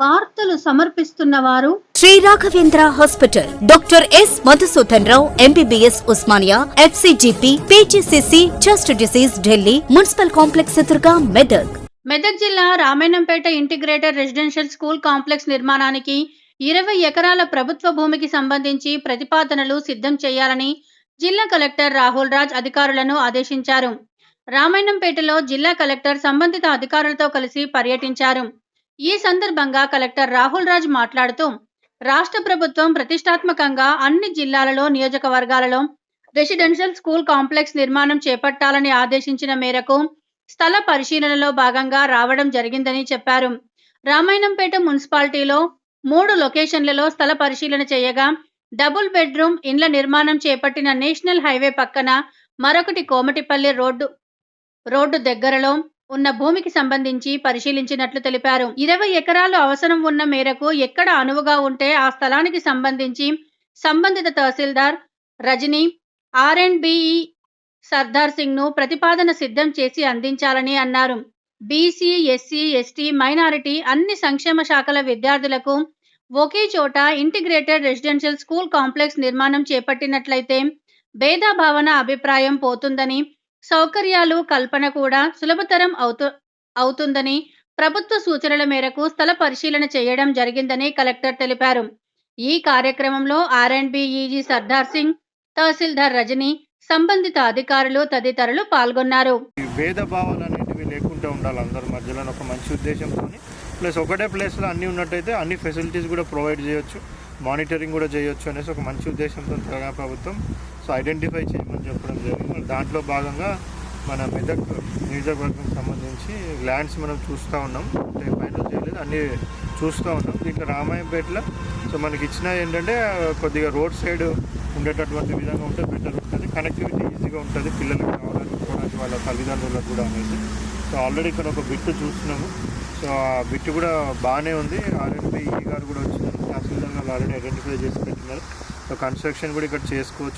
వార్తలు సమర్పిస్తున్న వారు Shri Raghavendra hospital. Doctor S Madhusudan Rao MBBS Osmania FCGP PGCC chest disease Delhi municipal complex ఎదురుగా మెదక్. మెదక్ జిల్లా Ramayanampet integrated residential school complex నిర్మాణానికి ఇరవై ఎకరాల ప్రభుత్వ భూమికి సంబంధించి ప్రతిపాదనలు సిద్ధం చేయాలని జిల్లా కలెక్టర్ రాహుల్ రాజ్ అధికారులను ఆదేశించారు. రామాయణంపేటలో జిల్లా కలెక్టర్ సంబంధిత అధికారులతో కలిసి పర్యటించారు. ఈ సందర్భంగా కలెక్టర్ రాహుల్ రాజ్ మాట్లాడుతూ రాష్ట్ర ప్రభుత్వం ప్రతిష్టాత్మకంగా అన్ని జిల్లాలలో నియోజకవర్గాలలో రెసిడెన్షియల్ స్కూల్ కాంప్లెక్స్ నిర్మాణం చేపట్టాలని ఆదేశించిన మేరకు స్థల పరిశీలనలో భాగంగా రావడం జరిగిందని చెప్పారు. రామాయణంపేట మున్సిపాలిటీలో మూడు లొకేషన్లలో స్థల పరిశీలన చేయగా డబుల్ బెడ్రూమ్ ఇండ్ల నిర్మాణం చేపట్టిన నేషనల్ హైవే పక్కన మరొకటి కోమటిపల్లి రోడ్డు రోడ్డు దగ్గరలో ఉన్న భూమికి సంబంధించి పరిశీలించినట్లు తెలిపారు. ఇరవై ఎకరాలు అవసరం ఉన్న మేరకు ఎక్కడ అనువుగా ఉంటే ఆ స్థలానికి సంబంధించి సంబంధిత tahsildar Rajani R and BE Sardar సింగ్ను ప్రతిపాదన సిద్ధం చేసి అందించాలని అన్నారు. బీసీ ఎస్సీ ఎస్టీ మైనారిటీ అన్ని సంక్షేమ శాఖల విద్యార్థులకు ఒకే చోట ఇంటిగ్రేటెడ్ రెసిడెన్షియల్ స్కూల్ కాంప్లెక్స్ నిర్మాణం చేపట్టినట్లయితే భేదాభావన అభిప్రాయం పోతుందని సౌకర్యాలు కల్పన కూడా సులభతరం అవుతు అవుతుందని ప్రభుత్వ సూచనల మేరకు స్థల పరిశీలన చేయడం జరిగిందని కలెక్టర్ తెలిపారు. ఈ కార్యక్రమంలో R and EG Sardar Singh tahsildar Rajani సంబంధిత అధికారులు తదితరులు పాల్గొన్నారు. ఈ భేదభావాలు అనేటివి లేకుండా ఉండాలి అందరి మధ్యలో ఒక మంచి ఉద్దేశంతో ప్లస్ ఒకటే ప్లేస్లో అన్నీ ఉన్నట్టయితే అన్ని ఫెసిలిటీస్ కూడా ప్రొవైడ్ చేయొచ్చు మానిటరింగ్ కూడా చేయొచ్చు అనేసి ఒక మంచి ఉద్దేశంతో తెలంగాణ ప్రభుత్వం సో ఐడెంటిఫై చేయమని చెప్పడం జరిగింది. దాంట్లో భాగంగా మన మెదక్ నియోజకవర్గం సంబంధించి ల్యాండ్స్ మనం చూస్తూ ఉన్నాం. అంటే ఫైనల్ చేయలేదు. అన్నీ చూస్తూ ఉన్నాం. దీంట్లో రామాయంపేటలో సో మనకి ఇచ్చిన ఏంటంటే కొద్దిగా రోడ్ సైడ్ ఉండేటటువంటి విధంగా ఉంటే బెటర్ ఉంటుంది. కనెక్టివిటీ ఈజీగా ఉంటుంది. పిల్లలకి రావడానికి పోవడానికి వాళ్ళ తల్లిదండ్రులకు కూడా అనేది. సో ఆల్రెడీ ఇక్కడ ఒక బిట్టు చూస్తున్నాము. సో ఆ బిట్టు కూడా బాగానే ఉంది. ఆర్ఎన్బి ఈ గారు కూడా వచ్చినారు. తహసీల్దార్ గారు ఆల్రెడీ ఐడెంటిఫై చేసి పెట్టినారు. సో కన్స్ట్రక్షన్ కూడా ఇక్కడ చేసుకోవచ్చు.